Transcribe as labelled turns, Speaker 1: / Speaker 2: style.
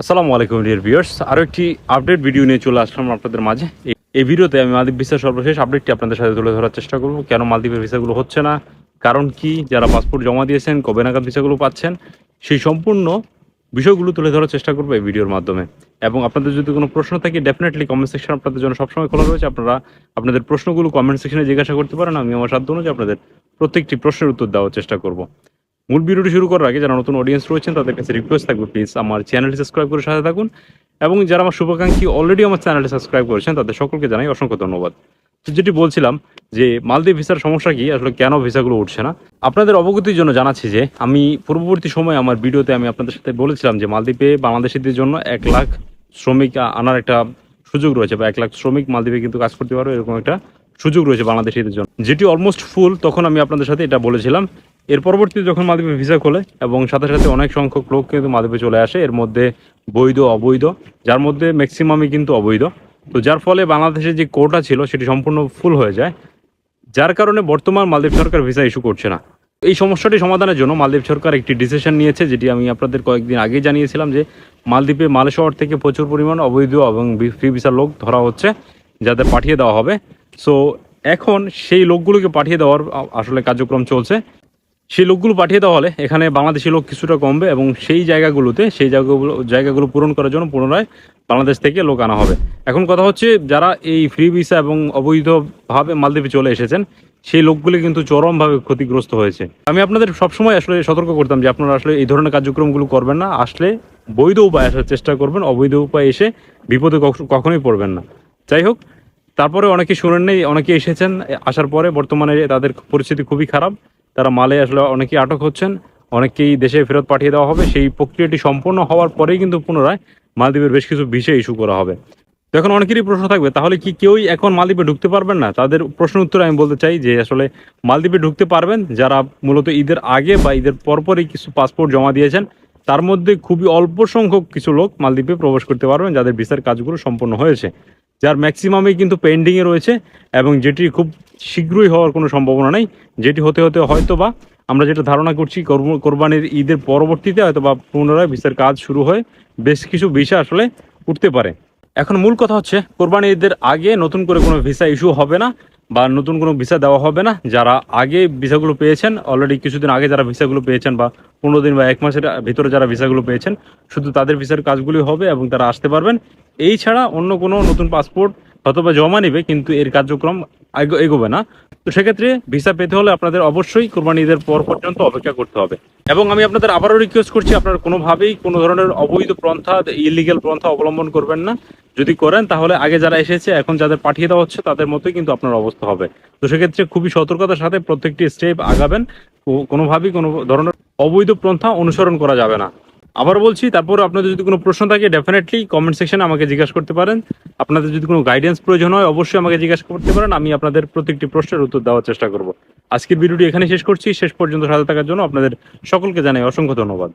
Speaker 1: আসসালামু আলাইকুম dear viewers আরও একটি আপডেট ভিডিও নিয়ে চলে আসলাম আপনাদের মাঝে। এই- ভিডিওতে আমি মালদ্বীপ ভিসার সর্বশেষ আপডেটটি আপনাদের সাথে তুলে ধরার চেষ্টা করব। কেন মালদ্বীপের ভিসাগুলো হচ্ছে না? কারণ কি? যারা পাসপোর্ট জমা দিয়েছেন, কবে নাগাদ ভিসাগুলো পাচ্ছেন? সেই সম্পূর্ণ বিষয়গুলো তুলে ধরার চেষ্টা করব এই ভিডিওর মাধ্যমে। এবং আপনাদের যদি কোনো প্রশ্ন থাকে ডেফিনেটলি কমেন্ট সেকশন আপনাদের জন্য সবসময় খোলা রয়েছে। আপনারা আপনাদের প্রশ্নগুলো কমেন্ট সেকশনে জিজ্ঞাসা করতে পারেন। আমি আমার সাধ্য অনুযায়ী আপনাদের প্রত্যেকটি প্রশ্নের উত্তর দেওয়ার চেষ্টা করব। মূল ভিডিওটি শুরু করার আগে যারা নতুন অডিয়েন্স রয়েছেন, তাদের কাছে রিকোয়েস্ট থাকবে প্লিজ আমার চ্যানেলটি সাবস্ক্রাইব করে সাথে থাকুন। এবং যারা আমার শুভাকাঙ্ক্ষী অলরেডি আমার চ্যানেলটি সাবস্ক্রাইব করেছেন, তাদের সকলকে জানাই অসংখ্য ধন্যবাদ। যেটি বলছিলাম যে মালদ্বীপ ভিসার সমস্যা কি? আসলে কেন ভিসাগুলো উঠছে না? আপনাদের অবগতির জন্য জানাচ্ছি যে, আমি পূর্ববর্তী সময় আমার ভিডিওতে আমি আপনাদের সাথে বলেছিলাম যে মালদ্বীপে বাংলাদেশিদের জন্য এক লাখ শ্রমিক আনার একটা সুযোগ রয়েছে বা এক লাখ শ্রমিক মালদ্বীপে কিন্তু কাজ করতে পারবে, এরকম একটা সুযোগ রয়েছে বাংলাদেশিদের জন্য। যেটি অলমোস্ট ফুল তখন আমি আপনাদের সাথে এটা বলেছিলাম এর পরবর্তীতে যখন মালদ্বীপে ভিসা খোলে এবং সাথে সাথে অনেক সংখ্যক লোক কিন্তু মালদ্বীপে চলে আসে, এর মধ্যে বৈধ, অবৈধ, যার মধ্যে ম্যাক্সিমামই কিন্তু অবৈধ। তো যার ফলে বাংলাদেশের যে কোটা ছিল সেটি সম্পূর্ণ ফুল হয়ে যায়, যার কারণে বর্তমান মালদ্বীপ সরকার ভিসা ইস্যু করছে না। এই সমস্যাটি সমাধানের জন্য মালদ্বীপ সরকার একটি ডিসিশন নিয়েছে, যেটি আমি আপনাদের কয়েকদিন আগে জানিয়েছিলাম যে মালদ্বীপে মালে শহর থেকে প্রচুর পরিমাণ অবৈধ এবং ফ্রি ভিসার লোক ধরা হচ্ছে, যাদের পাঠিয়ে দেওয়া হবে। সো এখন সেই লোকগুলোকে পাঠিয়ে দেওয়ার আসলে কার্যক্রম চলছে। সেই লোকগুলো পাঠিয়ে দেওয়া হলে এখানে বাংলাদেশি লোক কিছুটা কমবে এবং সেই জায়গাগুলোতে, সেই জায়গাগুলো জায়গাগুলো পূরণ করার জন্য পুনরায় বাংলাদেশ থেকে লোক আনা হবে। এখন কথা হচ্ছে, যারা এই ফ্রি ভিসা এবং অবৈধভাবে মালদ্বীপে চলে এসেছেন, সেই লোকগুলি কিন্তু চরমভাবে ক্ষতিগ্রস্ত হয়েছে। আমি আপনাদের সবসময় আসলে সতর্ক করতাম যে আপনারা আসলে এই ধরনের কার্যক্রমগুলো করবেন না। আসলে বৈধ উপায় আসার চেষ্টা করবেন, অবৈধ উপায় এসে বিপদে কখ- কখনোই পড়বেন না। যাই হোক, তারপরে অনেকে শুনেন নেই অনেকে এসেছেন আসার পরে বর্তমানে তাদের পরিস্থিতি খুবই খারাপ। তারা মালে আসলে অনেকেই আটক হচ্ছেন অনেকেই দেশে ফেরত পাঠিয়ে দেওয়া হবে। সেই প্রক্রিয়াটি সম্পূর্ণ হওয়ার পরেই কিন্তু পুনরায় মালদ্বীপের বেশ কিছু বিষয় ইস্যু করা হবে। তো এখন অনেকেরই প্রশ্ন থাকবে, তাহলে কি কেউই এখন মালদ্বীপে ঢুকতে পারবেন না? তাদের প্রশ্ন উত্তরে আমি বলতে চাই যে, আসলে মালদ্বীপে ঢুকতে পারবেন যারা মূলত ঈদের আগে বা ঈদের পরপরই কিছু পাসপোর্ট জমা দিয়েছেন, তার মধ্যে খুবই অল্প সংখ্যক কিছু লোক মালদ্বীপে প্রবেশ করতে পারবেন, যাদের ভিসার কাজগুলো সম্পন্ন হয়েছে। যার ম্যাক্সিমামই কিন্তু পেন্ডিংয়ে রয়েছে এবং যেটি খুব শীঘ্রই হওয়ার কোনো সম্ভাবনা নেই। যেটি হতে হতে হয়তো বা আমরা যেটা ধারণা করছি কোরব- কোরবানির ঈদের পরবর্তীতে হয়তো বা পুনরায় ভিসার কাজ শুরু হয়ে বেশ কিছু ভিসা আসলে উঠতে পারে। এখন মূল কথা হচ্ছে, কোরবানি ঈদের আগে নতুন করে কোনো ভিসা ইস্যু হবে না বা নতুন কোনো ভিসা দেওয়া হবে না। যারা আগে ভিসাগুলো পেয়েছেন অলরেডি কিছুদিন আগে যারা ভিসাগুলো পেয়েছেন বা পনেরো দিন বা এক মাসের ভিতরে যারা ভিসাগুলো পেয়েছেন, শুধু তাদের ভিসার কাজগুলি হবে এবং তারা আসতে পারবেন। এই ছাড়া অন্য কোনো নতুন পাসপোর্ট অথবা জমা নেবে, কিন্তু এর কার্যক্রম এগোবে না। তো সেক্ষেত্রে ভিসা পেতে হলে আপনাদের অবশ্যই কোরবানি ঈদের পর পর্যন্ত অপেক্ষা করতে হবে। এবং আমি আপনাদের আবারও রিকোয়েস্ট করছি, আপনারা কোনোভাবেই কোনো ধরনের অবৈধ পন্থা ইলিগেল পন্থা অবলম্বন করবেন না। যদি করেন, তাহলে আগে যারা এসেছে, এখন যাদের পাঠিয়ে দেওয়া হচ্ছে, তাদের মতোই কিন্তু আপনার অবস্থা হবে। তো সেক্ষেত্রে খুবই সতর্কতার সাথে প্রত্যেকটি স্টেপ আগাবেন। কোনোভাবেই কোনো ধরনের অবৈধ পন্থা অনুসরণ করা যাবে না। আবার বলছি, তারপর আপনাদের যদি কোনো প্রশ্ন থাকে ডেফিনেটলি কমেন্ট সেকশনে আমাকে জিজ্ঞাসা করতে পারেন। আপনাদের যদি কোনো গাইডেন্স প্রয়োজন হয়, অবশ্যই আমাকে জিজ্ঞাসা করতে পারেন, আমি আপনাদের প্রত্যেকটি প্রশ্নের উত্তর দেওয়ার চেষ্টা করব। আজকের ভিডিওটি এখানে শেষ করছি। শেষ পর্যন্ত সাথে থাকার জন্য আপনাদের সকলকে জানাই অসংখ্য ধন্যবাদ।